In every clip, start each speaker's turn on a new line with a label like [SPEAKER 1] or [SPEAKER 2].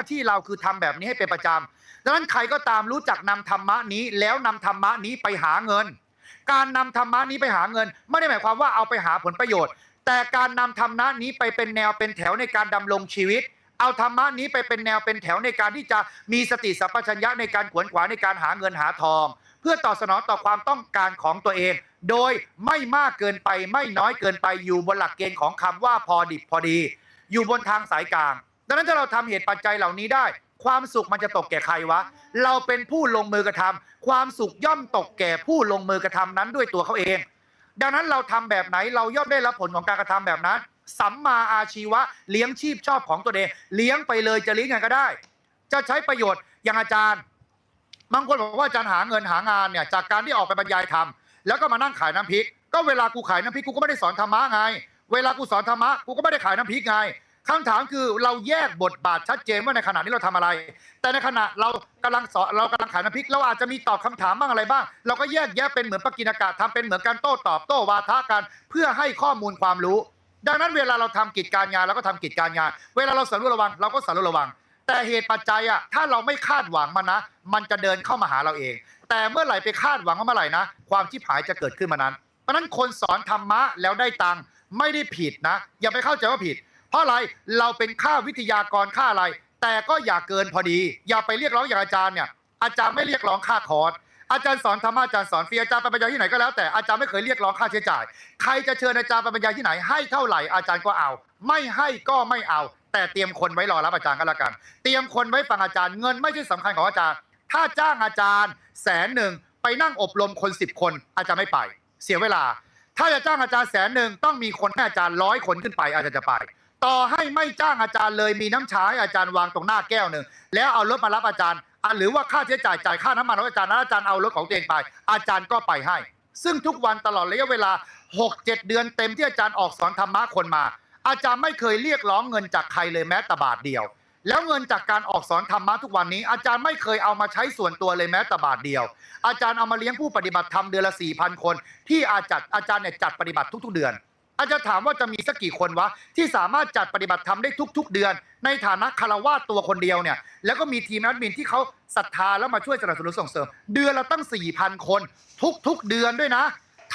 [SPEAKER 1] ้าที่เราคือทำแบบนี้ให้เป็นประจำดังนั้นใครก็ตามรู้จักนำธรรมะนี้ แล้วนำธรรมะนี้ไปหาเงิน การนำธรรมะนี้ไปหาเงิน ไม่ได้หมายความว่าเอาไปหาผลประโยชน์ แต่การนำธรรมะนี้ไปเป็นแนวเป็นแถวในการดำรงชีวิต เอาธรรมะนี้ไปเป็นแนวเป็นแถวในการที่จะมีสติสัมปชัญญะในการขวนขวายในการหาเงินหาทอง เพื่อตอบสนองต่อความต้องการของตัวเอง โดยไม่มากเกินไปไม่น้อยเกินไปอยู่บนหลักเกณฑ์ของคำว่าพอดิบพอดี อยู่บนทางสายกลาง ดังนั้นถ้าเราทำเหตุปัจจัยเหล่านี้ได้ ความสุขมันจะตกแก่ใครวะ เราเป็นผู้ลงมือกระทำความสุขย่อมตกแก่ผู้ลงมือกระทำนั้นด้วยตัวเขาเอง ดังนั้นเราทำแบบไหนเราย่อมได้รับผลของการกระทำแบบนั้น สัมมาอาชีวะเลี้ยงชีพชอบของตัวเอง เลี้ยงไปเลยจะเลี้ยงยังไงก็ได้ จะใช้ประโยชน์อย่างอาจารย์บางคนบอกว่าอาจารย์หาเงินหางานเนี่ยจากการที่ออกไปบรรยายธรรมแล้วก็มานั่งขายน้ำพริก ก็เวลากูขายน้ำพริกกูก็ไม่ได้สอนธรรมะไง เวลากูสอนธรรมะกูก็ไม่ได้ขายน้ำพริกไง คำถามคือเราแยกบทบาทชัดเจนว่าในขณะนี้เราทำอะไร แต่ในขณะเรากำลังสอนเรากำลังขายน้ำพริก เราอาจจะมีตอบคำถามบ้างอะไรบ้าง เราก็แยกแยะเป็นเหมือนปกิณกะทำเป็นเหมือนการโต้ตอบโต้วาทะกันเพื่อให้ข้อมูลความรู้ ดังนั้นเวลาเราทำกิจการงานเราก็ทำกิจการงาน เวลาเราสำรวจระวัง เราก็สำรวจระวัง แต่เหตุปัจจัยอะถ้าเราไม่คาดหวังมันนะ มันจะเดินเข้ามาหาเราเอง แต่เมื่อไหร่ไปคาดหวังว่าเมื่อไหร่นะ ความชิบหายจะเกิดขึ้นมานั้น เพราะนั้นคนสอนธรรมะแล้วได้ตังไม่ได้ผิดนะ อย่าไปเข้าใจว่าผิด เพราะอะไรเราเป็นค่าวิทยากรค่าอะไร แต่ก็อย่าเกินพอดี อย่าไปเรียกร้องอย่างอาจารย์เนี่ยอาจารย์ไม่เรียกร้องค่าคอร์สอาจารย์สอนธรรมะอาจารย์สอนฟรีอาจารย์ไปบรรยายที่ไหนก็แล้วแต่อาจารย์ไม่เคยเรียกร้องค่าใช้จ่าย ใครจะเชิญอาจารย์ไปบรรยายที่ไหนให้เท่าไหร่อาจารย์ก็เอา ไม่ให้ก็ไม่เอา แต่เตรียมคนไว้รอรับอาจารย์ก็แล้วกัน เตรียมคนไว้ฟังอาจารย์เงินไม่ใช่สำคัญของอาจารย์ ถ้าจ้างอาจารย์แสนหนึ่งไปนั่งอบรมคนสิบคน อาจารย์ไม่ไป เสียเวลา ถ้าจะจ้างอาจารย์แสนหนึ่งต้องมีคนให้อาจารย์ร้อยคนขึ้นไปอาจารย์จะไป ต่อให้ไม่จ้างอาจารย์เลยมีน้ำชาให้อาจารย์วางตรงหน้าแก้วหนึ่งแล้วเอารถมารับอาจารย์อหรือว่าค่าใช้จ่ายจ่ายค่าน้ำมันของอาจารย์แล้วอาจารย์เอารถของตัวเองไป อาจารย์ก็ไปให้ ซึ่งทุกวันตลอดระยะเวลา 6-7 เดือนเต็มที่อาจารย์ออกสอนธรรมะคนมา อาจารย์ไม่เคยเรียกร้องเงินจากใครเลยแม้แต่บาทเดียว แล้วเงินจากการออกสอนธรรมะทุกวันนี้ อาจารย์ไม่เคยเอามาใช้ส่วนตัวเลยแม้แต่บาทเดียว อาจารย์เอามาเลี้ยงผู้ปฏิบัติธรรมเดือนละสี่พันคน ที่อาจัดอาจารย์เนี่ยจัดปฏิบัติทุก ๆ เดือน อาจารย์ถามว่าจะมีสักกี่คนวะ ที่สามารถจัดปฏิบัติธรรมได้ทุก ๆ เดือน ในฐานะคารวาตัวคนเดียวเนี่ย แล้วก็มีทีมแอดมินที่เขาศรัทธาแล้วมาช่วยสนับสนุนส่งเสริม เดือนละตั้ง 4,000 คน ทุก ๆ เดือนด้วยนะ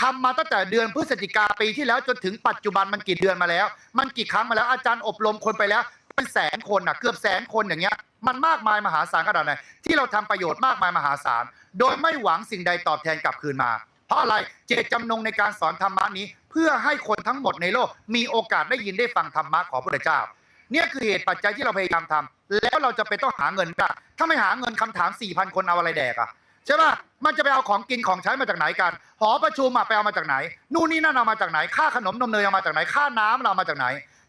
[SPEAKER 1] ทำมาตั้งแต่เดือนพฤศจิกาปีที่แล้วจนถึงปัจจุบันมันกี่เดือนมาแล้ว มันกี่ครั้งมาแล้วอาจารย์อบรมคนไปแล้วเป็นแสนคนอะเกือบแสนคนอย่างเงี้ยมันมากมายมหาศาลขนาดไหนที่เราทำประโยชน์มากมายมหาศาลโดยไม่หวังสิ่งใดตอบแทนกลับคืนมา เพราะอะไรเจตจำนงในการสอนธรรมะนี้ เพื่อให้คนทั้งหมดในโลก มีโอกาสได้ยินได้ฟังธรรมะของพระเจ้า เนี่ยคือเหตุปัจจัยที่เราพยายามทำแล้วเราจะไปนต้องหาเงินกันถ้าไม่หาเงินคำถาม4,000คนเอาอะไรแดกอะใช่ป่ะมันจะไปเอาของกินของใช้มาจากไหนกัน หอประชุมอะไปเอามาจากไหน นู่นนี่นั่นเอามาจากไหน ค่าขนมนมเนยเอามาจากไหน ค่าน้ำเราเอามาจากไหน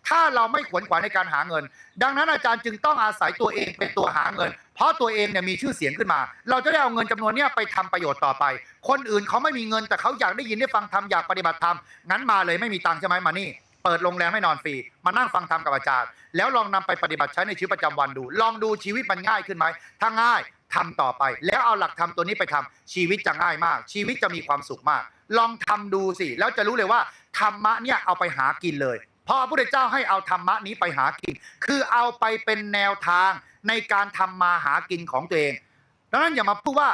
[SPEAKER 1] ถ้าเราไม่ขวนขวายในการหาเงิน ดังนั้นอาจารย์จึงต้องอาศัยตัวเองเป็นตัวหาเงิน เพราะตัวเองเนี่ยมีชื่อเสียงขึ้นมา เราจะได้เอาเงินจำนวนนี้ไปทำประโยชน์ต่อไป คนอื่นเขาไม่มีเงินแต่เขาอยากได้ยินได้ฟังธรรมอยากปฏิบัติธรรมงั้นมาเลยไม่มีตังค์ใช่ไหมมานี่เปิดโรงแรมให้นอนฟรีมานั่งฟังธรรมกับอาจารย์ แล้วลองนำไปปฏิบัติใช้ในชีวิตประจำวันดู ลองดูชีวิตมันง่ายขึ้นไหมถ้าง่ายทำต่อไป แล้วเอาหลักธรรมตัวนี้ไปทำชีวิตจะง่ายมาก ชีวิตจะมีความสุขมาก ลองทำดูสิแล้วจะรู้เลยว่าธรรมะเนี่ยเอาไปหากินเลย พราะพระพุทธเจ้าให้เอาธรรมะนี้ไปหากิน คือเอาไปเป็นแนวทางในการทำมาหากินของตัวเองดังนั้นอย่ามาพูดว่า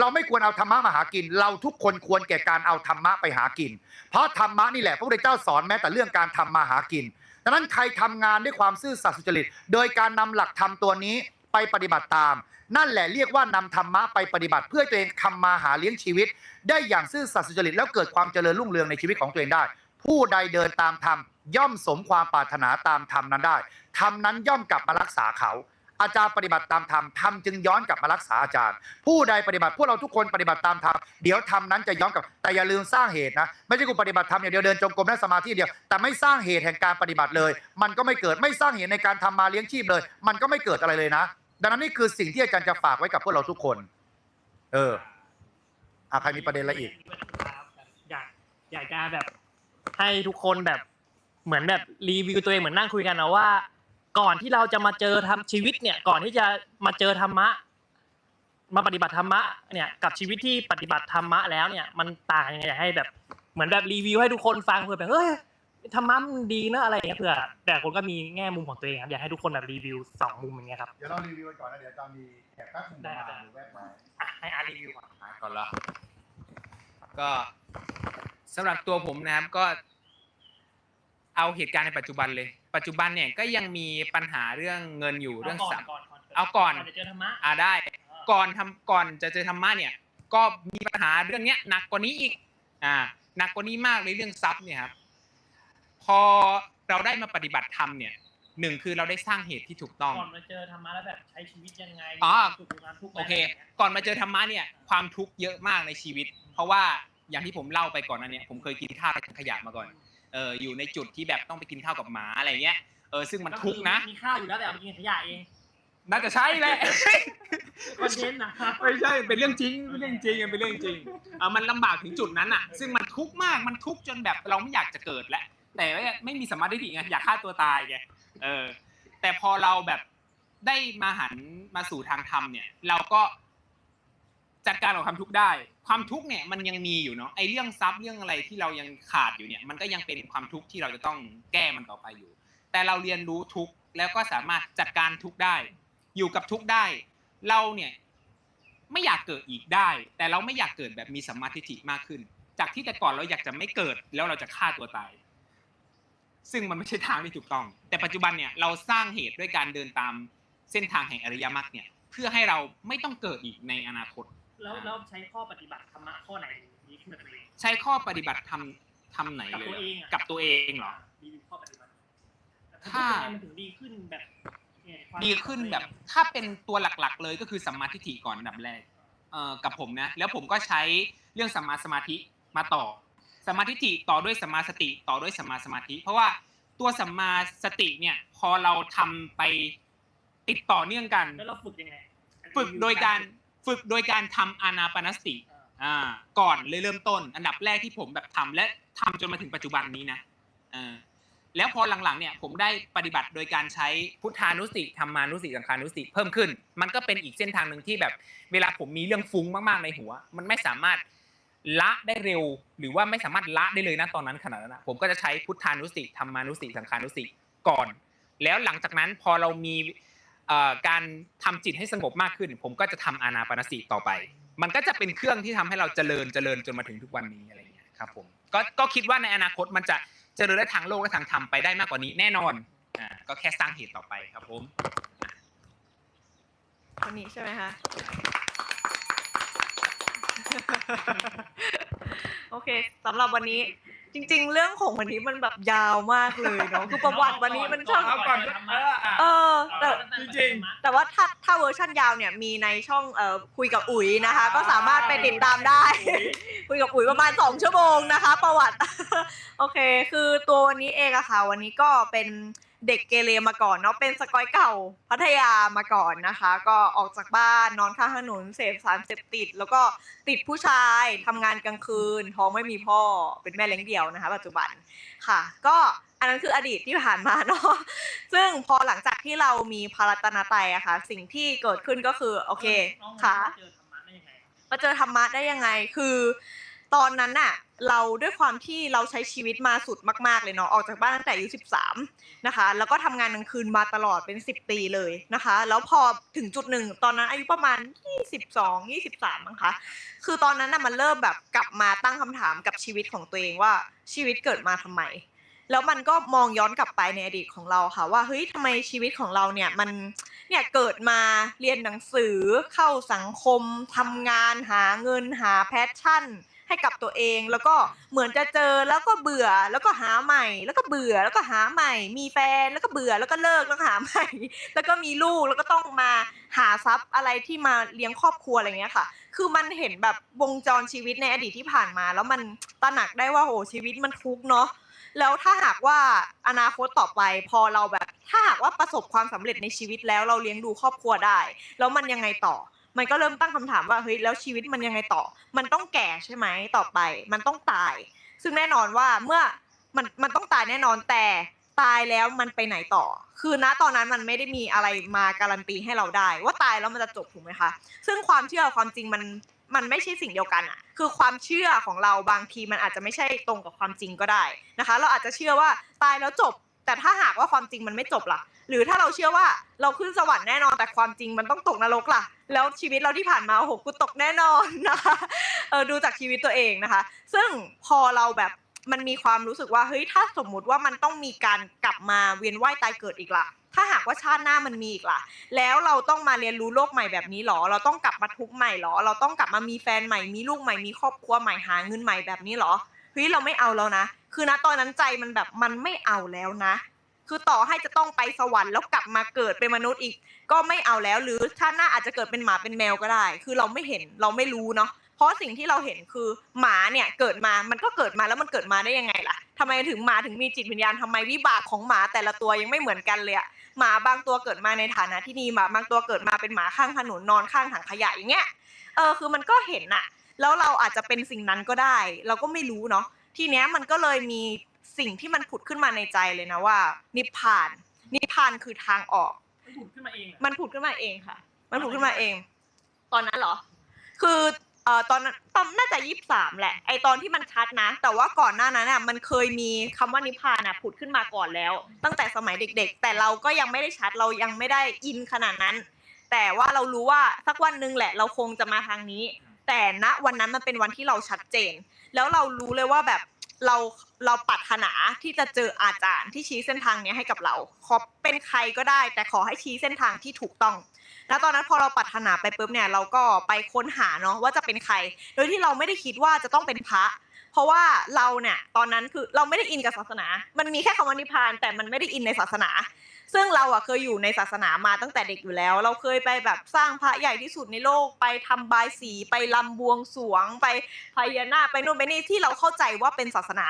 [SPEAKER 1] เราไม่ควรเอาธรรมะมาหากิน เราทุกคนควรแก่การเอาธรรมะไปหากิน เพราะธรรมะนี่แหละพระพุทธเจ้าสอนแม้แต่เรื่องการทำมาหากินดังนั้นใครทำงานด้วยความซื่อสัตย์สุจริต โดยการนำหลักธรรมตัวนี้ไปปฏิบัติตาม นั่นแหละเรียกว่านำธรรมะไปปฏิบัติ เพื่อตัวเองทำมาหาเลี้ยงชีวิต ได้อย่างซื่อสัตย์สุจริตแล้วเกิดความเจริญรุ่งเรืองในชีวิตของตัวเองได้ ผู้ใดเดินตามธรรม ย่อมสมความปรารถนาตามธรรมนั้นได้ธรรมนั้นย่อมกลับมารักษาเขา อาจารย์ปฏิบัติตามธรรมธรรมจึงย้อนกลับมารักษาอาจารย์ ผู้ใดปฏิบัติพวกเราทุกคนปฏิบัติตามธรรมเดี๋ยวธรรมนั้นจะย้อนกลับแต่อย่าลืมสร้างเหตุนะไม่ใช่กูปฏิบัติธรรมอย่างเดียวเดินจงกรมนั่งสมาธิเดียวแต่ไม่สร้างเหตุแห่งการปฏิบัติเลย มันก็ไม่เกิดไม่สร้างเหตุในการทำมาเลี้ยงชีพเลย มันก็ไม่เกิดอะไรเลยนะ ดังนั้นนี่คือสิ่งที่อาจารย์จะฝากไว้กับพวกเราทุกคน เอออะใครมีประเด็นอะไรอีก
[SPEAKER 2] อยากอยากจะแบบให้ทุกคนแบบ เหมือนแบบรีวิวตัวเองเหมือนนั่งคุยกันนะว่า ก่อนที่เราจะมาเจอทำชีวิตเนี่ย ก่อนที่จะมาเจอธรรมะ มาปฏิบัติธรรมะเนี่ยกับชีวิตที่ปฏิบัติธรรมะแล้วเนี่ย มันต่างยังไงอยากให้แบบ เหมือนแบบรีวิวให้ทุกคนฟังเพื่อแบบเฮ้ยธรรมะมันดีนะอะไรอย่างเงี้ยเผื่อแต่คนก็มีแง่มุมของตัวเองครับอยากให้ทุกคนแบบรีวิวสองมุมอย่างเงี้ยครับ
[SPEAKER 1] เดี๋ยวเรารีวิวกันก่อนนะเดี๋ยวจะมีแขกรับเชิญ
[SPEAKER 2] ได้
[SPEAKER 1] มา
[SPEAKER 2] ได้
[SPEAKER 1] หรือแวะมา
[SPEAKER 2] อะให้อาร์รีวิวก่อน
[SPEAKER 3] อะก่อนเหรอก็สำหรับตัวผมนะครับก็ เอาเหตุการณ์ในปัจจุบันเลย ปัจจุบันเนี่ยก็ยังมีปัญหาเรื่องเงินอยู่เรื่องสัมเอาก่อน
[SPEAKER 2] จะเจอธรรมะ
[SPEAKER 3] อ่าได้ ก่อนทำก่อนจะเจอธรรมะเนี่ย ก็มีปัญหาเรื่องเนี้ยหนักกว่านี้อีก อ่า หนักกว่านี้มากเลยเรื่องทรัพย์เนี่ยครับ พอเราได้มาปฏิบัติธรรมเนี่ยหนึ่งคือเราได้สร้างเหตุที่ถูกต้อง
[SPEAKER 2] ก่อนมาเจอธรรมะแล้วแบบใช้ชีวิตยังไง
[SPEAKER 3] อ๋อ
[SPEAKER 2] สุขความทุกข์ไหม
[SPEAKER 3] โอเคะ
[SPEAKER 2] ไรย่างงี้ย
[SPEAKER 3] ก่อนมาเจอธรรมะเนี่ยความทุกข์เยอะมากในชีวิต เพราะว่าอย่างที่ผมเล่าไปก่อนนั้นเนี่ยผมเคยกินข้าวในถังขยะมาก่อน เอออยู่ในจุดที่แบบต้องไปกินข้าวกับหมาอะไรเงี้ยเออซึ่งมันทุกข์นะ
[SPEAKER 2] มีข้าวอยู่แล้วแต่เอาไปกินขยะเอง
[SPEAKER 3] น่าจะใช่แหละ
[SPEAKER 2] คอนเทนต์นะ
[SPEAKER 3] ไม่ใช่ เป็นเรื่องจริง เป็นเรื่องจริง เป็นเรื่องจริงเออมันลำบากถึงจุดนั้นอะ ซึ่งมันทุกข์มาก มันทุกข์จนแบบเราไม่อยากจะเกิดแล้ว แต่ว่าไม่มีสมมาธิไง อยากฆ่าตัวตายไง เออ แต่พอเราแบบได้มาหันมาสู่ทางธรรมเนี่ย เราก็ จัดการกับความทุกข์ได้ ความทุกข์เนี่ยมันยังมีอยู่เนาะไอ้เรื่องทรัพย์เรื่องอะไรที่เรายังขาดอยู่เนี่ย มันก็ยังเป็นความทุกข์ที่เราจะต้องแก้มันต่อไปอยู่ แต่เราเรียนรู้ทุกข์แล้วก็สามารถจัดการทุกข์ได้ อยู่กับทุกข์ได้ เราเนี่ยไม่อยากเกิดอีกได้ แต่เราไม่อยากเกิดแบบมีสัมมาทิฏฐิมากขึ้น จากที่แต่ก่อนเราอยากจะไม่เกิดแล้วเราจะฆ่าตัวตาย ซึ่งมันไม่ใช่ทางที่ถูกต้อง แต่ปัจจุบันเนี่ยเราสร้างเหตุด้วยการเดินตามเส้นทางแห่งอริยมรรคเนี่ยเพื่อให้เราไม่ต้องเกิดอีกในอนาคต
[SPEAKER 2] แล้วแล้วใช้ข้อปฏิบัติธรรมะข้อไหนดีขึ้นกับตัวเอง
[SPEAKER 3] ใช้ข้อปฏิบัติทำทำไหน
[SPEAKER 2] กับ
[SPEAKER 3] เลย
[SPEAKER 2] ตัว
[SPEAKER 3] เหรอ
[SPEAKER 2] เองอะ
[SPEAKER 3] กับตัวเองเหรอ
[SPEAKER 2] รีวิวข้อปฏิบัติแต่
[SPEAKER 3] ถ้า
[SPEAKER 2] ทำยังไงมันถึงดีขึ้นแบบเนี่ยความ
[SPEAKER 3] ดีขึ้นแบบ ถ้าเป็นตัวหลักๆ เลยก็คือสัมมาทิฏฐิก่อนอันดับแรกเอ่อกับผมนะ แล้วผมก็ใช้เรื่องสัมมาสมาธิมาต่อสัมมาทิฏฐิต่อด้วยสัมมาสติต่อด้วยสัมมาสมาธิ เพราะว่าตัวสัมมาสติเนี่ยพอเราทำไปติดต่อเนื่องกัน
[SPEAKER 2] แล้วเราฝึกยังไง
[SPEAKER 3] ฝึกโดยการ ฝึกโดยการทำอานาปานสติ
[SPEAKER 2] อ่า
[SPEAKER 3] อ่าก่อนเลยเริ่มต้น อันดับแรกที่ผมแบบทำและทำจนมาถึงปัจจุบันนี้นะเออแล้วพอหลังๆเนี่ยผมได้ปฏิบัติโดยการใช้พุทธานุสติธรรมานุสติสังขานุสติเพิ่มขึ้น มันก็เป็นอีกเส้นทางหนึ่งที่แบบ เวลาผมมีเรื่องฟุ้งมากๆในหัว มันไม่สามารถละได้เร็ว หรือว่าไม่สามารถละได้เลยนะตอนนั้นขนาดนั้นนะผมก็จะใช้พุทธานุสติธรรมานุสติสังขานุสติก่อน แล้วหลังจากนั้นพอเรามี การทำจิตให้สงบมากขึ้น ผมก็จะทำอานาปนสติต่อไป มันก็จะเป็นเครื่องที่ทำให้เราเจริญเจริญจนมาถึงทุกวันนี้อะไรอย่างเงี้ยครับผมก็ก็คิดว่าในอนาคตมันจะเจริญได้ทางโลกและทางธรรมไปได้มากกว่านี้แน่นอนอ่าก็แค่สร้างเหตุต่อไปครับผม
[SPEAKER 4] คนนี้ใช่ไหมคะโอเคสำหรับวันนี้ จริง ๆ เรื่องของวันนี้มันแบบยาวมากเลยเนาะคือประวัติวันนี้มันช่าง
[SPEAKER 3] เอาก่อนเอออะ
[SPEAKER 4] เออแต่
[SPEAKER 3] จริง
[SPEAKER 4] แต่ว่าถ้าถ้าเวอร์ชันยาวเนี่ยมีในช่องเอ่อคุยกับอุ๋ยนะคะ ก็สามารถไปติดตามได้ คุยกับอุ๋ยประมาณ 2 ชั่วโมงนะคะ ประวัติ โอเค คือตัววันนี้เองอะค่ะ วันนี้ก็เป็น เด็กเกเรมาก่อนเนาะเป็นสกอยเก่าพัทยามาก่อนนะคะ ก็ออกจากบ้านนอนข้างถนนเสพสารเสพติด แล้วก็ติดผู้ชายทำงานกลางคืน ท้องไม่มีพ่อเป็นแม่เลี้ยงเดี่ยวนะคะ ปัจจุบันค่ะ ก็อันนั้นคืออดีตที่ผ่านมาเนาะซึ่งพอหลังจากที่เรามีพารัตนาไตอะค่ะ สิ่งที่เกิดขึ้นก็คือโอเคค่ะ
[SPEAKER 2] เจอธรรมะได้ยังไง
[SPEAKER 4] มาเจอธรรมะได้ยังไงคือ ตอนนั้นน่ะเราด้วยความที่เราใช้ชีวิตมาสุดมาก ๆ เลยเนาะออกจากบ้านตั้งแต่อายุ13 นะคะ แล้วก็ทำงานกลางคืนมาตลอดเป็น 10 ปีเลยนะคะ แล้วพอถึงจุดหนึ่งตอนนั้นอายุประมาณ 22 23มั้งคะคือตอนนั้นน่ะมันเริ่มแบบกลับมาตั้งคำถามกับชีวิตของตัวเองว่าชีวิตเกิดมาทำไม แล้วมันก็มองย้อนกลับไปในอดีตของเราค่ะ ว่าเฮ้ยทำไมชีวิตของเราเนี่ยมันเนี่ยเกิดมาเรียนหนังสือเข้าสังคมทำงานหาเงินหาแพชชั่น ให้กับตัวเอง แล้วก็เหมือนจะเจอแล้วก็เบื่อแล้วก็หาใหม่ แล้วก็เบื่อแล้วก็หาใหม่ มีแฟนแล้วก็เบื่อแล้วก็เลิกแล้วหาใหม่ แล้วก็มีลูกแล้วก็ต้องมาหาทรัพย์อะไรที่มาเลี้ยงครอบครัวอะไรเงี้ยค่ะ คือมันเห็นแบบวงจรชีวิตในอดีตที่ผ่านมา แล้วมันตระหนักได้ว่าโหชีวิตมันทุกเนาะแล้วถ้าหากว่าอนาคตต่อไปพอเราแบบ ถ้าหากว่าประสบความสำเร็จในชีวิตแล้วเราเลี้ยงดูครอบครัวได้ แล้วมันยังไงต่อ มันก็เริ่มตั้งคำถามว่าเฮ้ยแล้วชีวิตมันยังไงต่อ มันต้องแก่ใช่ไหมต่อไป มันต้องตาย ซึ่งแน่นอนว่าเมื่อมันมันต้องตายแน่นอนแต่ตายแล้วมันไปไหนต่อ คือณตอนนั้นมันไม่ได้มีอะไรมาการันตีให้เราได้ ว่าตายแล้วมันจะจบถูกไหมคะ ซึ่งความเชื่อความจริงมันมันไม่ใช่สิ่งเดียวกันอะคือความเชื่อของเราบางทีมันอาจจะไม่ใช่ตรงกับความจริงก็ได้นะคะ เราอาจจะเชื่อว่าตายแล้วจบ แต่ถ้าหากว่าความจริงมันไม่จบล่ะ หรือถ้าเราเชื่อว่าเราขึ้นสวรรค์แน่นอนแต่ความจริงมันต้องตกนรกล่ะ แล้วชีวิตเราที่ผ่านมาโอ้โหกูตกแน่นอนนะคะเออดูจากชีวิตตัวเองนะคะ ซึ่งพอเราแบบมันมีความรู้สึกว่าเฮ้ยถ้าสมมุติว่ามันต้องมีการกลับมาเวียนว่ายตายเกิดอีกล่ะ ถ้าหากว่าชาติหน้ามันมีอีกล่ะ แล้วเราต้องมาเรียนรู้โลกใหม่แบบนี้หรอ เราต้องกลับมาทุกข์ใหม่หรอ เราต้องกลับมามีแฟนใหม่มีลูกใหม่มีครอบครัวใหม่หาเงินใหม่แบบนี้หรอ เฮ้ยเราไม่เอาแล้วนะ คือณตอนนั้นใจมันแบบมันไม่เอาแล้วนะ คือต่อให้จะต้องไปสวรรค์แล้วกลับมาเกิดเป็นมนุษย์อีก ก็ไม่เอาแล้ว หรือชาติหน้าอาจจะเกิดเป็นหมาเป็นแมวก็ได้ คือเราไม่เห็นเราไม่รู้เนาะเพราะสิ่งที่เราเห็นคือหมาเนี่ยเกิดมา มันก็เกิดมาแล้วมันเกิดมาได้ยังไงล่ะทำไมถึงหมาถึงมีจิตวิญญาณทำไมวิบากของหมาแต่ละตัวยังไม่เหมือนกันเลยอะหมาบางตัวเกิดมาในฐานะที่ดีหมาบางตัวเกิดมาเป็นหมาข้างถนนนอนข้างถังขยะอย่างเงี้ย เออคือมันก็เห็นอะ แล้วเราอาจจะเป็นสิ่งนั้นก็ได้ เราก็ไม่รู้เนาะทีเนี้ยมันก็เลยมีสิ่งที่มันผุดขึ้นมาในใจเลยนะว่า นิพพาน นิพพานคือทางออก
[SPEAKER 2] มันผุดขึ้นมาเอง
[SPEAKER 4] มันผุดขึ้นมาเองค่ะ มันผุดขึ้นมาเอง ตอนนั้นเหรอ คือเอ่อตอนนั้นตอนน่าจะยี่สามแหละไอตอนที่มันชัดนะ แต่ว่าก่อนหน้านั้นอะมันเคยมีคำว่านิพพานอะผุดขึ้นมาก่อนแล้ว ตั้งแต่สมัยเด็ก ๆ แต่เราก็ยังไม่ได้ชัดเรายังไม่ได้อินขนาดนั้น แต่ว่าเรารู้ว่าสักวันหนึ่งแหละ เราคงจะมาทางนี้ แต่ณวันนั้นมันเป็นวันที่เราชัดเจน แล้วเรารู้เลยว่าแบบเราเราปรารถนาที่จะเจออาจารย์ที่ชี้เส้นทางนี้ให้กับเรา ขอเป็นใครก็ได้ แต่ขอให้ชี้เส้นทางที่ถูกต้อง แล้วตอนนั้นพอเราปรารถนาไปปุ๊บเนี่ยเราก็ไปค้นหาเนาะว่าจะเป็นใคร โดยที่เราไม่ได้คิดว่าจะต้องเป็นพระ เพราะว่าเราเนี่ยตอนนั้นคือเราไม่ได้อินกับศาสนา มันมีแค่คำว่านิพพานแต่มันไม่ได้อินในศาสนา ซึ่งเราอะเคยอยู่ในศาสนามาตั้งแต่เด็กอยู่แล้ว เราเคยไปแบบสร้างพระใหญ่ที่สุดในโลกไปทำบายสีไปลำบวงสวง ไปพญานาคไปนู่นไปนี่ที่เราเข้าใจว่าเป็นศาสนา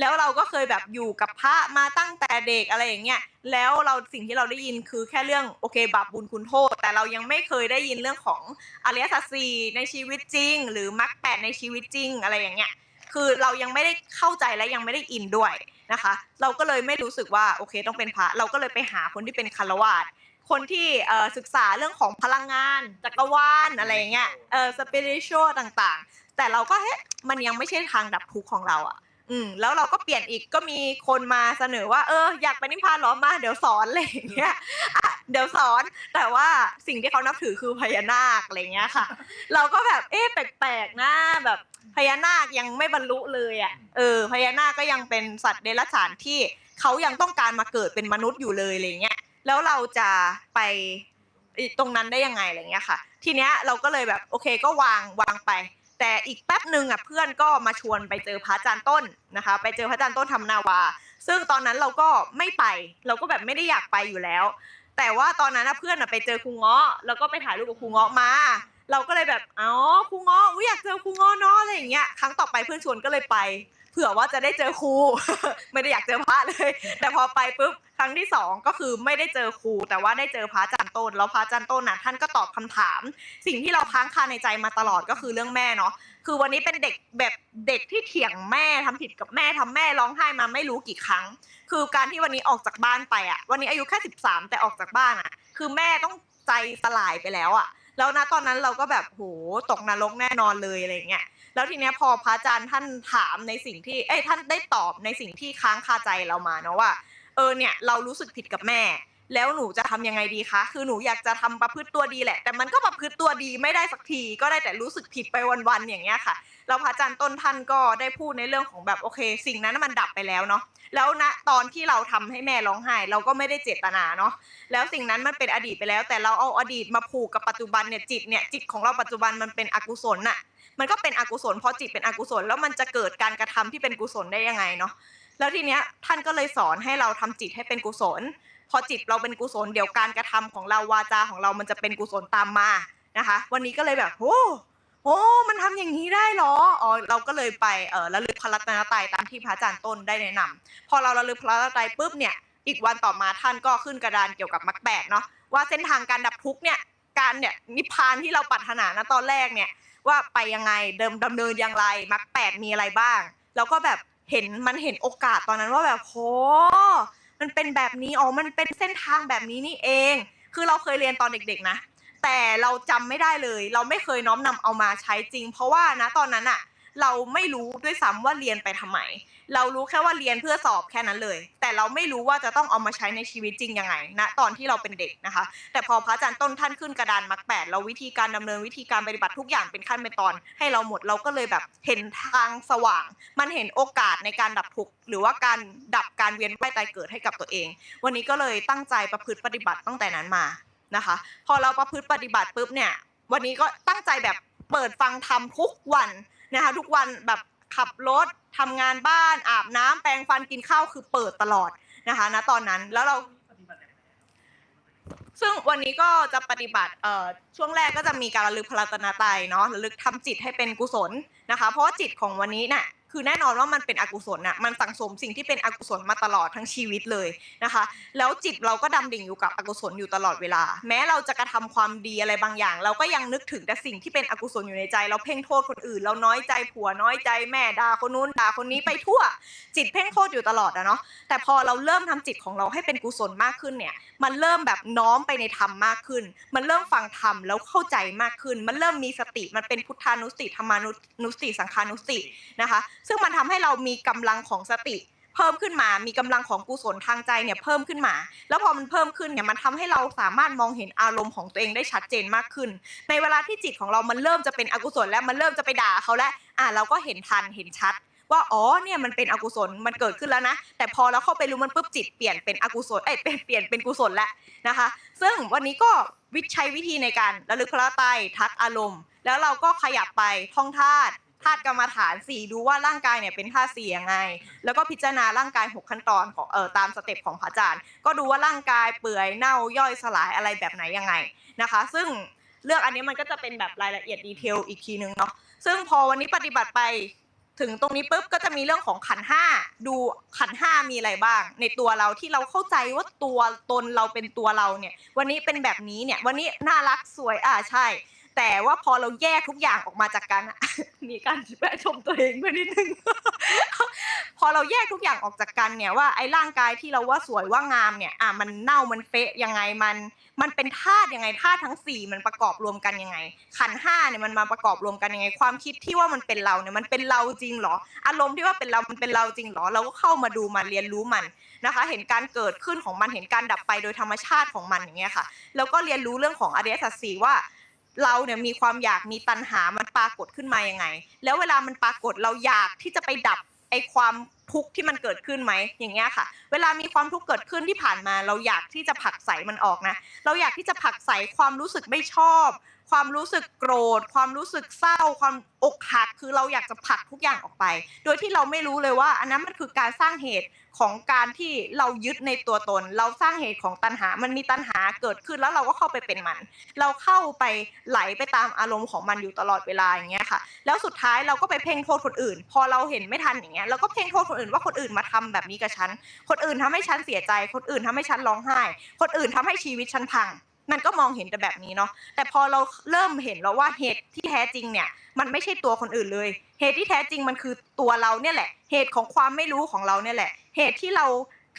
[SPEAKER 4] แล้วเราก็เคยแบบอยู่กับพระมาตั้งแต่เด็กอะไรอย่างเงี้ยแล้วเราสิ่งที่เราได้ยินคือแค่เรื่องโอเคบาปบุญคุณโทษ แต่เรายังไม่เคยได้ยินเรื่องของอริยสัจสี่ในชีวิตจริง หรือมรรคแปดในชีวิตจริงอะไรอย่างเงี้ยคือเรายังไม่ได้เข้าใจและยังไม่ได้อินด้วย นะคะ เราก็เลยไม่รู้สึกว่าโอเคต้องเป็นพระเราก็เลยไปหาคนที่เป็นคารวาสคนที่ศึกษาเรื่องของพลังงานจักรวาลอะไรเงี้ยเออสปิริชัวต่างๆ แต่เราก็เฮ้ยมันยังไม่ใช่ทางดับทุกข์ของเราอะอืมแล้วเราก็เปลี่ยนอีกก็มีคนมาเสนอว่าเอออยากไปนิพพานหรอมาเดี๋ยวสอนอะไรอย่างเงี้ย เดี๋ยวสอน แต่ว่าสิ่งที่เขานับถือคือพญานาคอะไรเงี้ยค่ะ เราก็แบบเอ๊ะแปลกๆนะแบบพญานาคยังไม่บรรลุเลยอะเออพญานาคก็ยังเป็นสัตว์เดรัจฉานที่เขายังต้องการมาเกิดเป็นมนุษย์อยู่เลยอะไรเงี้ยแล้วเราจะไปตรงนั้นได้ยังไงอะไรเงี้ยค่ะ ทีเนี้ยเราก็เลยแบบโอเคก็วางวางไป แต่อีกแป๊บหนึ่งอะเพื่อนก็มาชวนไปเจอพระอาจารย์ต้นนะคะ ไปเจอพระอาจารย์ต้นทำนาวา ซึ่งตอนนั้นเราก็ไม่ไป เราก็แบบไม่ได้อยากไปอยู่แล้ว แต่ว่าตอนนั้นนะเพื่อนน่ะไปเจอครูเงาะแล้วก็ไปถ่ายรูปกับครูเงาะมา เราก็เลยแบบอ๋อครูเงาะอุ๊ยอยากเจอครูเงาะเนาะอะไรอย่างเงี้ยครั้งต่อไปเพื่อนชวนก็เลยไป เผื่อว่าจะได้เจอครู ไม่ได้อยากเจอพระเลย แต่พอไปปุ๊บครั้งที่สองก็คือไม่ได้เจอครู แต่ว่าได้เจอพระอาจารย์ต้น แล้วพระอาจารย์ต้นน่ะท่านก็ตอบคำถาม สิ่งที่เราค้างคาในใจมาตลอดก็คือเรื่องแม่เนาะ คือวันนี้เป็นเด็กแบบเด็กที่เถียงแม่ทำผิดกับแม่ทำแม่ร้องไห้มาไม่รู้กี่ครั้ง คือการที่วันนี้ออกจากบ้านไปอะ วันนี้อายุแค่สิบสามแต่ออกจากบ้านอะ คือแม่ต้องใจสลายไปแล้วอะ แล้วนะตอนนั้นเราก็แบบโหตกนรกแน่นอนเลยอะไรเงี้ยแล้วทีเนี้ยพอพระอาจารย์ท่านถามในสิ่งที่เอ้ยท่านได้ตอบในสิ่งที่ค้างคาใจเรามาเนาะว่า เออเนี่ยเรารู้สึกผิดกับแม่ แล้วหนูจะทำยังไงดีคะ คือหนูอยากจะทำประพฤติตัวดีแหละ แต่มันก็ประพฤติตัวดีไม่ได้สักที ก็ได้แต่รู้สึกผิดไปวันๆอย่างเงี้ยค่ะ แล้วพระอาจารย์ต้นท่านก็ได้พูดในเรื่องของแบบโอเค สิ่งนั้นมันดับไปแล้วเนาะ แล้วณตอนที่เราทำให้แม่ร้องไห้ เราก็ไม่ได้เจตนาเนาะ แล้วสิ่งนั้นมันเป็นอดีตไปแล้ว แต่เราเอาอดีตมาผูกกับปัจจุบันเนี่ยจิตเนี่ยจิตของเราปัจจุบันมันเป็นอกุศลน่ะ มันก็เป็นอกุศลพอจิตเป็นอกุศลแล้วมันจะเกิดการกระทำที่เป็นกุศลได้ยังไงเนาะ แล้วทีเนี้ยท่านก็เลยสอนให้เราทำจิตให้เป็นกุศล พอจิตเราเป็นกุศลเดี๋ยวการกระทำของเราวาจาของเรามันจะเป็นกุศลตามมานะคะ วันนี้ก็เลยแบบโอ้โอ้มันทำอย่างนี้ได้เหรออ๋อเราก็เลยไปเออระลึกพระรัตนตรัยตามที่พระอาจารย์ต้นได้แนะนำพอเราระลึกพระรัตนตรัยปุ๊บเนี่ยอีกวันต่อมาท่านก็ขึ้นกระดานเกี่ยวกับมรรคแปดเนาะว่าเส้นทางการดับทุกเนี่ยการเนี่ยนิพพานที่เราปรารถนานะตอนแรกเนี่ยว่าไปยังไงเดิมดำเนินอย่างไรมรรคแปดมีอะไรบ้าง แล้วก็แบบเห็นมันเห็นโอกาสตอนนั้นว่าแบบโห มันเป็นแบบนี้อ๋อมันเป็นเส้นทางแบบนี้นี่เอง คือเราเคยเรียนตอนเด็ก ๆ นะ แต่เราจำไม่ได้เลย เราไม่เคยน้อมนำเอามาใช้จริง เพราะว่านะตอนนั้นอะเราไม่รู้ด้วยซ้ำว่าเรียนไปทำไม เรารู้แค่ว่าเรียนเพื่อสอบแค่นั้นเลย แต่เราไม่รู้ว่าจะต้องเอามาใช้ในชีวิตจริงยังไงณตอนที่เราเป็นเด็กนะคะ แต่พอพระอาจารย์ต้นท่านขึ้นกระดานมรรคแปดเราวิธีการดำเนินวิธีการปฏิบัติทุกอย่างเป็นขั้นเป็นตอน ให้เราหมดเราก็เลยแบบเห็นทางสว่าง มันเห็นโอกาสในการดับทุกข์หรือว่าการดับการเวียนว่ายตายเกิดให้กับตัวเอง วันนี้ก็เลยตั้งใจประพฤติปฏิบัติตั้งแต่นั้นมานะคะ พอเราประพฤติปฏิบัติปุ๊บเนี่ยวันนี้ก็ตั้งใจแบบเปิดฟังธรรมทุกวันนะคะทุกวันแบบ ขับรถทำงานบ้านอาบน้ำแปรงฟันกินข้าวคือเปิดตลอดนะคะณตอนนั้นแล้วเรา ซึ่งวันนี้ก็จะปฏิบัติช่วงแรกก็จะมีการระลึกพลัตนาไตเนาะระลึกทำจิตให้เป็นกุศลนะคะ เพราะว่าจิตของวันนี้เนี่ย คือแน่นอนว่ามันเป็นอกุศลน่ะมันสั่งสมสิ่งที่เป็นอกุศลมาตลอดทั้งชีวิตเลยนะคะ แล้วจิตเราก็ดำดิ่งอยู่กับอกุศลอยู่ตลอดเวลา แม้เราจะกระทำความดีอะไรบางอย่าง เราก็ยังนึกถึงแต่สิ่งที่เป็นอกุศลอยู่ในใจ เราเพ่งโทษคนอื่น เราน้อยใจผัวน้อยใจแม่ด่าคนนู้นด่าคนนี้ไปทั่ว จิตเพ่งโทษอยู่ตลอดอะเนาะแต่พอเราเริ่มทำจิตของเราให้เป็นกุศลมากขึ้นเนี่ย มันเริ่มแบบน้อมไปในธรรมมากขึ้น มันเริ่มฟังธรรมแล้วเข้าใจมากขึ้น มันเริ่มมีสติมันเป็นพุทธานุสติธรรมานุสติสังขานุสตินะคะซึ่งมันทำให้เรามีกำลังของสติ เพิ่มขึ้นมา มีกำลังของกุศลทางใจเนี่ยเพิ่มขึ้นมา แล้วพอมันเพิ่มขึ้นเนี่ยมันทำให้เราสามารถมองเห็นอารมณ์ของตัวเองได้ชัดเจนมากขึ้น ในเวลาที่จิตของเรามันเริ่มจะเป็นอกุศลแล้วมันเริ่มจะไปด่าเขาแล้วอะเราก็เห็นทันเห็นชัดว่าอ๋อเนี่ยมันเป็นอกุศลมันเกิดขึ้นแล้วนะ แต่พอเราเข้าไปรู้มันปุ๊บจิตเปลี่ยนเป็นอกุศลเอ้ยเป็นเปลี่ยนเป็นกุศลแล้วนะคะ ซึ่งวันนี้ก็วิใช้วิธีในการระลึกพระไตรทักอารมณ์ แล้วเราก็ขยับไปท่องธาตุ ธาตุกรรมฐานสี่ดูว่าร่างกายเนี่ยเป็นธาตุสี่ยังไง แล้วก็พิจารณาร่างกายหกขั้นตอนของเอ่อตามสเต็ปของพระอาจารย์ ก็ดูว่าร่างกายเปื่อยเน่าย่อยสลายอะไรแบบไหนยังไงนะคะ ซึ่งเรื่องอันนี้มันก็จะเป็นแบบรายละเอียดดีเทลอีกทีนึงเนาะซึ่งพอวันนี้ปฏิบัติไปถึงตรงนี้ปุ๊บก็จะมีเรื่องของขันห้าดูขันห้ามีอะไรบ้าง ในตัวเราที่เราเข้าใจว่าตัวตนเราเป็นตัวเราเนี่ย วันนี้เป็นแบบนี้เนี่ย วันนี้น่ารักสวยอ่าใช่ แต่ว่าพอเราแยกทุกอย่างออกมาจากกันมีการแวะชมตัวเองด้วยนิดนึง พอเราแยกทุกอย่างออกจากกันเนี่ยว่าไอ้ร่างกายที่เราว่าสวยว่างามเนี่ยอะมันเน่ามันเฟะยังไงมันมันเป็นธาตุยังไงธาตุทั้งสี่มันประกอบรวมกันยังไง ขันห้าเนี่ยมันมาประกอบรวมกันยังไง ความคิดที่ว่ามันเป็นเราเนี่ยมันเป็นเราจริงเหรอ อารมณ์ที่ว่าเป็นเรา มันเป็นเราจริงเหรอ เราก็เข้ามาดูมันเรียนรู้มันนะคะ เห็นการเกิดขึ้นของมันเห็นการดับไปโดยธรรมชาติของมันอย่างเงี้ยค่ะ แล้วก็เรียนรู้เรื่องของอริยสัจสี่ว่า เราเนี่ยมีความอยากมีตัณหามันปรากฏขึ้นมายังไง แล้วเวลามันปรากฏเราอยากที่จะไปดับไอความทุกข์ที่มันเกิดขึ้นไหมอย่างเงี้ยค่ะ เวลามีความทุกข์เกิดขึ้นที่ผ่านมา เราอยากที่จะผลักใสมันออกนะ เราอยากที่จะผลักใสความรู้สึกไม่ชอบ ความรู้สึกโกรธ ความรู้สึกเศร้า ความอกหัก คือเราอยากจะผลักทุกอย่างออกไป โดยที่เราไม่รู้เลยว่า อันนั้นมันคือการสร้างเหตุของการที่เรายึดในตัวตน เราสร้างเหตุของตัณหา มันมีตัณหาเกิดขึ้นแล้วเราก็เข้าไปเป็นมัน เราเข้าไปไหลไปตามอารมณ์ของมันอยู่ตลอดเวลาอย่างเงี้ยค่ะ แล้วสุดท้ายเราก็ไปเพ่งโทษคนอื่น พอเราเห็นไม่ทันอย่างเงี้ยเราก็เพ่งโทษคนอื่นว่าคนอื่นมาทำแบบนี้กับฉัน คนอื่นทำให้ฉันเสียใจ คนอื่นทำให้ฉันร้องไห้ คนอื่นทำให้ชีวิตฉันพัง มันก็มองเห็นแต่แบบนี้เนาะแต่พอเราเริ่มเห็นแล้วว่าเหตุที่แท้จริงเนี่ย มันไม่ใช่ตัวคนอื่นเลย เหตุที่แท้จริงมันคือตัวเราเนี่ยแหละ เหตุของความไม่รู้ของเราเนี่ยแหละ เหตุที่เรา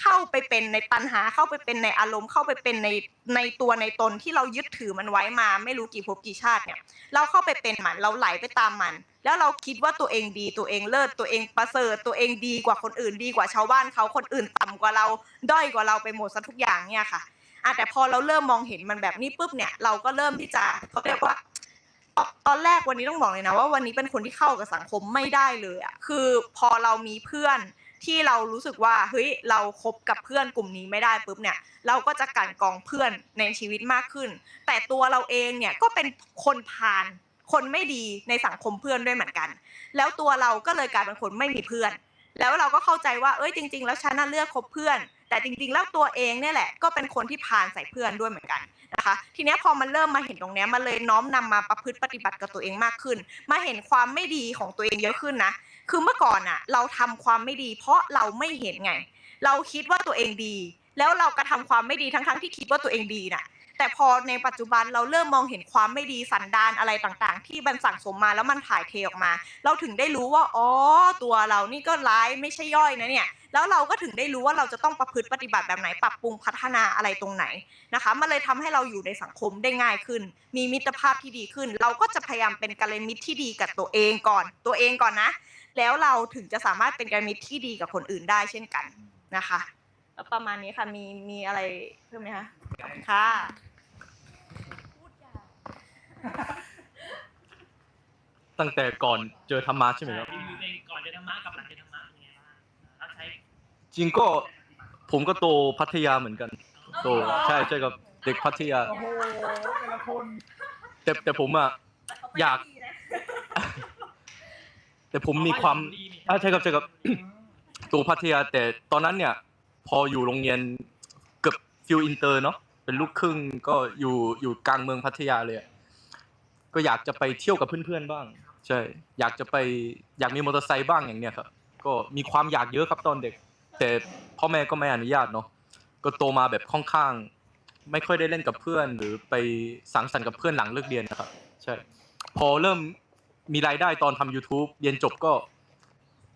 [SPEAKER 4] เข้าไปเป็นในปัญหาเข้าไปเป็นในอารมณ์เข้าไปเป็นในในตัวในตนที่เรายึดถือมันไว้มา ไม่รู้กี่ภพกี่ชาติเนี่ย เราเข้าไปเป็นมันเราไหลไปตามมัน แล้วเราคิดว่าตัวเองดีตัวเองเลิศตัวเองประเสริฐตัวเองดีกว่าคนอื่นดีกว่าชาวบ้านเขาคนอื่นต่ำกว่าเราด้อยกว่าเราไปหมดซะทุกอย่างเนี่ยค่ะ อะแต่พอเราเริ่มมองเห็นมันแบบนี้ปุ๊บเนี่ยเราก็เริ่มที่จะเขาเรียกว่าตอนแรกวันนี้ต้องบอกเลยนะว่าวันนี้เป็นคนที่เข้ากับสังคมไม่ได้เลยอะคือพอเรามีเพื่อนที่เรารู้สึกว่าเฮ้ยเราคบกับเพื่อนกลุ่มนี้ไม่ได้ปุ๊บเนี่ย เราก็จะกันกองเพื่อนในชีวิตมากขึ้น แต่ตัวเราเองเนี่ยก็เป็นคนผ่านคนไม่ดีในสังคมเพื่อนด้วยเหมือนกัน แล้วตัวเราก็เลยกลายเป็นคนไม่มีเพื่อน แล้วเราก็เข้าใจว่าเอ้ยจริง ๆ แล้วฉันน่ะเลือกคบเพื่อน แต่จริง ๆ แล้วตัวเองเนี่ยแหละก็เป็นคนที่พานใส่เพื่อนด้วยเหมือนกันนะคะ ทีนี้พอมันเริ่มมาเห็นตรงเนี้ยมันเลยน้อมนำมาประพฤติปฏิบัติกับตัวเองมากขึ้น มาเห็นความไม่ดีของตัวเองเยอะขึ้นนะคือเมื่อก่อนอะเราทำความไม่ดี เพราะเราไม่เห็นไง เราคิดว่าตัวเองดี แล้วเรากระทำความไม่ดีทั้งๆที่คิดว่าตัวเองดีน่ะ แต่พอในปัจจุบันเราเริ่มมองเห็นความไม่ดีสันดานอะไรต่างๆ ที่มันสั่งสมมาแล้วมันถ่ายเทออกมา เราถึงได้รู้ว่าอ๋อตัวเรานี่ก็ร้ายไม่ใช่ย่อยนะเนี่ยแล้วเราก็ถึงได้รู้ว่าเราจะต้องประพฤติปฏิบัติแบบไหนปรับปรุงพัฒนาอะไรตรงไหนนะคะมันเลยทำให้เราอยู่ในสังคมได้ง่ายขึ้น มีมิตรภาพที่ดีขึ้น เราก็จะพยายามเป็นกัลยาณมิตรที่ดีกับตัวเองก่อน ตัวเองก่อนนะ แล้วเราถึงจะสามารถเป็นกัลยาณมิตรที่ดีกับคนอื่นได้เช่นกันนะคะ ประมาณนี้ค่ะ มีมีอะไรเพิ่มไหมคะค่ะ
[SPEAKER 5] ตั้งแต่ก่อนเจอธรรมะใช่ไหมครับ
[SPEAKER 2] รีวิวตัวเองก่อนเจอธรรมะกับหลังเจอธรรมะเป็นไงบ้างแล้วใช้
[SPEAKER 5] จริงก็ผมก็โตพัทยาเหมือนกัน โตใช่ใช่กับเด็กพัทยา
[SPEAKER 1] โอ้โหแต่ละคน
[SPEAKER 5] แต่แต่ผมอะ อยาก แต่ผมมีความอ่าใช่ครับใช่ครับ ตัวพัทยาแต่ตอนนั้นเนี่ย พออยู่โรงเรียนเกือบฟิลอินเตอร์เนาะเป็นลูกครึ่งก็อยู่อยู่กลางเมืองพัทยาเลยก็อยากจะไปเที่ยวกับเพื่อนๆบ้าง ใช่ อยากจะไปอยากมีมอเตอร์ไซค์บ้างอย่างเนี้ยครับก็มีความอยากเยอะครับตอนเด็ก แต่พ่อแม่ก็ไม่อนุญาตเนาะก็โตมาแบบค่อนข้าง ไม่ค่อยได้เล่นกับเพื่อน หรือไปสังสรรค์กับเพื่อนหลังเลิกเรียนนะครับ ใช่ พอเริ่มมีรายได้ตอนทำ YouTube เรียนจบก็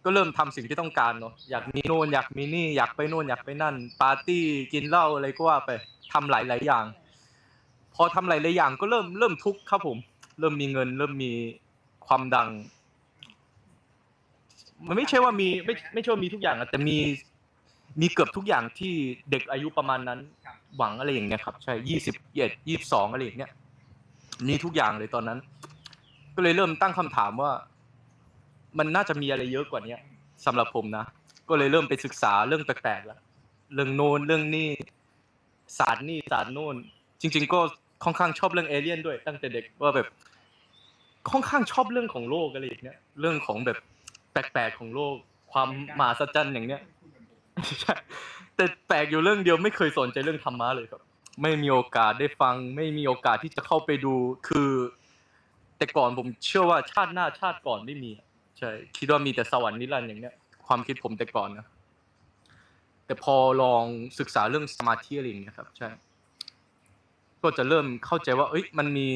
[SPEAKER 5] ก็เริ่มทำสิ่งที่ต้องการเนาะอยากมีโน่นอยากมีนี่อยากไปโน่นอยากไปนั่น ปาร์ตี้กินเหล้าอะไรก็ว่าไปทำหลายๆอย่าง พอทำหลายๆอย่างก็เริ่มเริ่มทุกข์ครับผม เริ่มมีเงิน เริ่มมีความดัง มันไม่ใช่ว่ามีไม่ไม่ใช่ว่ามีทุกอย่างอะแต่มีมีเกือบทุกอย่างที่เด็กอายุประมาณนั้น หวังอะไรอย่างเงี้ยครับ ใช่ยี่สิบเอ็ดยี่สิบสองอะไรอย่างเงี้ยมีทุกอย่างเลยตอนนั้น ก็เลยเริ่มตั้งคำถามว่า มันน่าจะมีอะไรเยอะกว่าเนี้ยสำหรับผมนะ ก็เลยเริ่มไปศึกษาเรื่องแปลกๆแล้วเรื่องโน้นเรื่องนี่ศาสตร์นี่ศาสตร์โน้นจริง ๆ ก็ค่อนข้างชอบเรื่องเอเลี่ยนด้วย ตั้งแต่เด็กว่าแบบค่อนข้างชอบเรื่องของโลกอะไรอย่างเงี้ยเรื่องของแบบแปลกๆของโลก ความมหัศจรรย์อย่างเนี้ยแต่แปลกอยู่เรื่องเดียวไม่เคยสนใจเรื่องธรรมะเลยครับ ไม่มีโอกาสได้ฟัง ไม่มีโอกาสที่จะเข้าไปดูคือ แต่ก่อนผมเชื่อว่าชาติหน้าชาติก่อนไม่มี ใช่คิดว่ามีแต่สวรรค์นิรันดร์อย่างเนี้ยความคิดผมแต่ก่อนนะแต่พอลองศึกษาเรื่องสมาธิอะไรอย่างเงี้ยครับ ใช่ ก็จะเริ่มเข้าใจว่า เอ้ยมันมี